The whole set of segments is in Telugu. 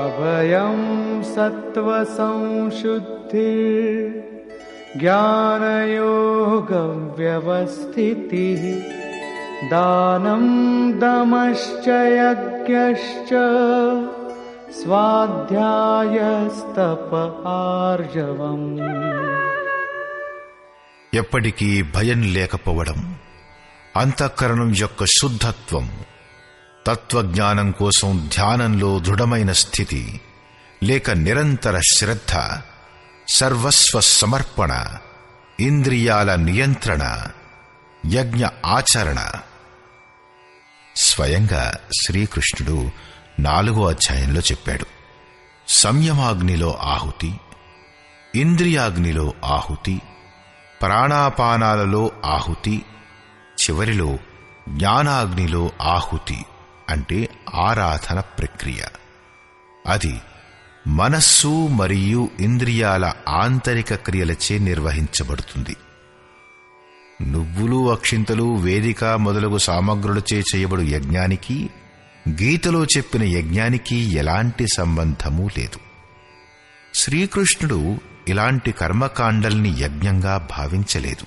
अभयं सत्त्वसंशुद्धिर् ज्ञानयोगव्यवस्थितिः दानं दमश्च यज्ञश्च स्वाध्यायस्तप आर्जवम् ఎప్పటికీ భయం లేకపోవడం అంతఃకరణం యొక్క శుద్ధత్వం తత్వజ్ఞానం కోసం ధ్యానంలో దృఢమైన స్థితి లేక నిరంతర శ్రద్ధ సర్వస్వ సమర్పణ ఇంద్రియాల నియంత్రణ యజ్ఞ ఆచరణ. స్వయంగా శ్రీకృష్ణుడు నాలుగో అధ్యాయంలో చెప్పాడు. సంయమాగ్నిలో ఆహుతి ఇంద్రియాగ్నిలో ఆహుతి ప్రాణాపానాలలో ఆహుతి చివరిలో జ్ఞానాగ్నిలో ఆహుతి. అంటే ఆరాధన ప్రక్రియ. అది మనస్సు మరియు ఇంద్రియాల ఆంతరిక క్రియలచే నిర్వహించబడుతుంది. నువ్వులు అక్షింతలు వేదిక మొదలగు సామగ్రులచే చేయబడు యజ్ఞానికి గీతలో చెప్పిన యజ్ఞానికి ఎలాంటి సంబంధమూ లేదు. శ్రీకృష్ణుడు ఇలాంటి కర్మకాండల్ని యజ్ఞంగా భావించలేదు.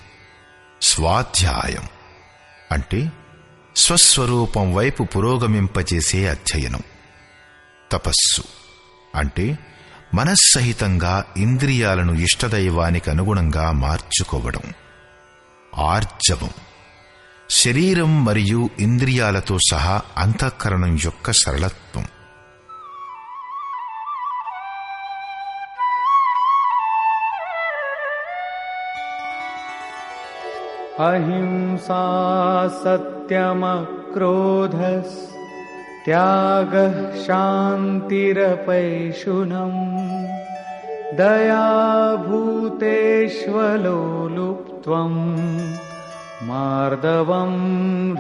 స్వాధ్యాయం అంటే స్వస్వరూపం వైపు పురోగమింపచేసే అధ్యయనం. తపస్సు. అంటే మనస్సహితంగా ఇంద్రియాలను ఇష్టదైవానికి అనుగుణంగా మార్చుకోవడం. ఆర్జవం. శరీరం మరియు ఇంద్రియాలతో సహా అంతఃకరణం యొక్క సరళత్వం. अहिंसा सत्यमक्रोधस् त्यागः शान्तिरपैशुनम् दयाभूतेष्वलोलुप्त्वम् मार्दवं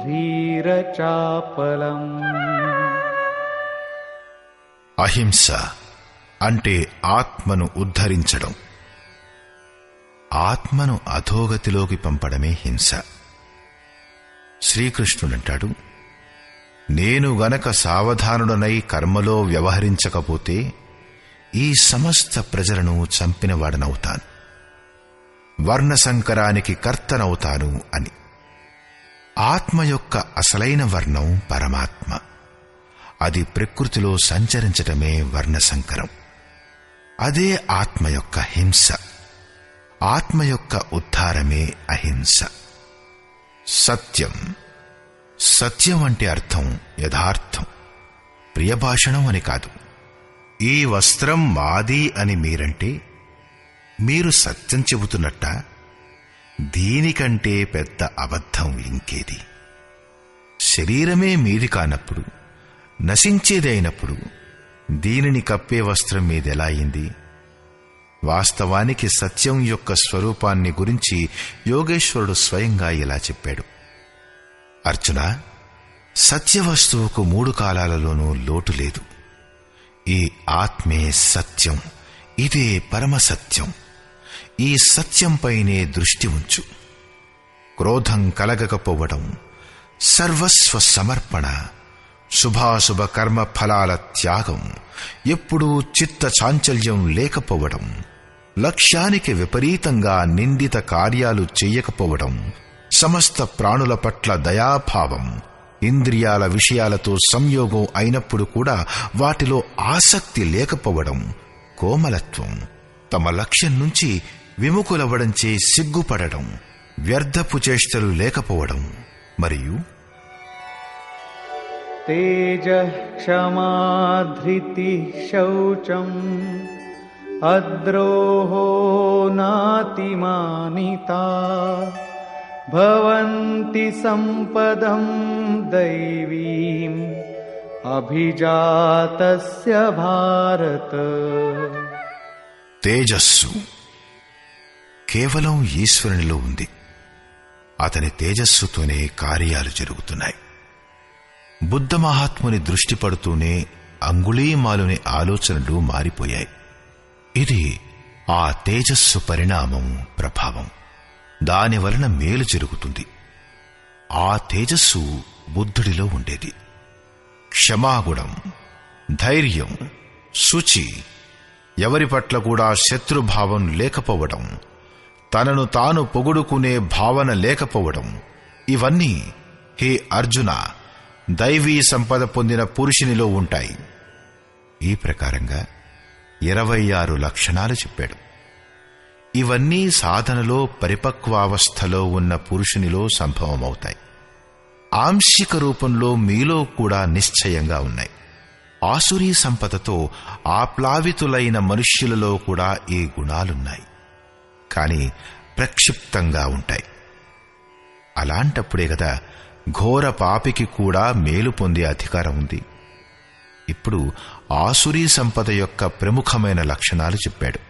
ह्रीरचापलम् అహింస అంటే ఆత్మను ఉద్ధరించడం ఆత్మను అధోగతిలోకి పంపడమే హింస. శ్రీకృష్ణుడంటాడు నేను గనక సావధానుడనై కర్మలో వ్యవహరించకపోతే ఈ సమస్త ప్రజలను చంపినవాడనవుతాను. వర్ణసంకరానికి కర్తనవుతాను అని. ఆత్మ యొక్క అసలైన వర్ణం పరమాత్మ. అది ప్రకృతిలో సంచరించటమే వర్ణసంకరం అదే ఆత్మ యొక్క హింస. ఆత్మ యొక్క ఉద్ధారమే అహింస. సత్యం. సత్యం అంటే అర్థం యథార్థం. ప్రియభాషణం అని కాదు. ఈ వస్త్రం మాది అని మీరంటే మీరు సత్యం చెబుతున్నట్ట దీనికంటే పెద్ద అబద్ధం ఇంకేది? శరీరమే మీది కానప్పుడు నశించేది అయినప్పుడు దీనిని కప్పే వస్త్రం మీదెలా అయింది? వాస్తవానికి సత్యం యొక్క స్వరూపాన్ని గురించి యోగేశ్వరుడు స్వయంగా ఇలా చెప్పాడు. అర్జున సత్యవస్తువుకు మూడు కాలాలలోనూ లోటు లేదు. ఈ ఆత్మే సత్యం ఇదే పరమ సత్యం. ఈ సత్యంపైనే దృష్టి ఉంచు. క్రోధం కలగకపోవడం సర్వస్వ సమర్పణ. శుభాశుభ కర్మ ఫలాల త్యాగం. ఎప్పుడూ చిత్త చాంచల్యం లేకపోవడం లక్ష్యానికి విపరీతంగా నిందిత కార్యాలు చెయ్యకపోవడం సమస్త ప్రాణుల పట్ల దయాభావం ఇంద్రియాల విషయాలతో సంయోగం అయినప్పుడు కూడా వాటిలో ఆసక్తి లేకపోవడం కోమలత్వం. తమ లక్ష్యం నుంచి విముఖులవ్వడంచే సిగ్గుపడడం వ్యర్థపు చేష్టలు లేకపోవడం. మరియు तेजः क्षमा धृतिः शौचम् अद्रोहो नातिमानिता भवन्ति सम्पदं दैवीम् अभिजातस्य भारत తేజస్సు కేవలం ఈశ్వరునిలో ఉంది అతని తేజస్సుతోనే కార్యాలు జరుగుతున్నాయి బుద్ధ మహాత్ముని దృష్టి పడుతూనే అంగుళీమాలుని ఆలోచనలు మారిపోయాయి. ఇది ఆ తేజస్సు పరిణామం ప్రభావం. దాని వలన మేలు జరుగుతుంది. ఆ తేజస్సు బుద్ధుడిలో ఉండేది. క్షమాగుణం ధైర్యం శుచి ఎవరి పట్ల కూడా శత్రుభావం లేకపోవడం తనను తాను పొగుడుకునే భావన లేకపోవడం ఇవన్నీ హే అర్జున దైవీ సంపద పొందిన పురుషునిలో ఉంటాయి. ఈ ప్రకారంగా ఇరవై ఆరు లక్షణాలు చెప్పాడు. ఇవన్నీ సాధనలో పరిపక్వావస్థలో ఉన్న పురుషునిలో సంభవమవుతాయి. ఆంశిక రూపంలో మీలో కూడా నిశ్చయంగా ఉన్నాయి. ఆసురీ సంపదతో ఆప్లావితులైన మనుష్యులలో కూడా ఈ గుణాలున్నాయి. కానీ ప్రక్షిప్తంగా ఉంటాయి. అలాంటప్పుడే కదా ఘోర పాపికి కూడా మేలు పొందే అధికారం ఉంది. ఇప్పుడు ఆసురీ సంపద యొక్క ప్రముఖమైన లక్షణాలు చెప్పాడు.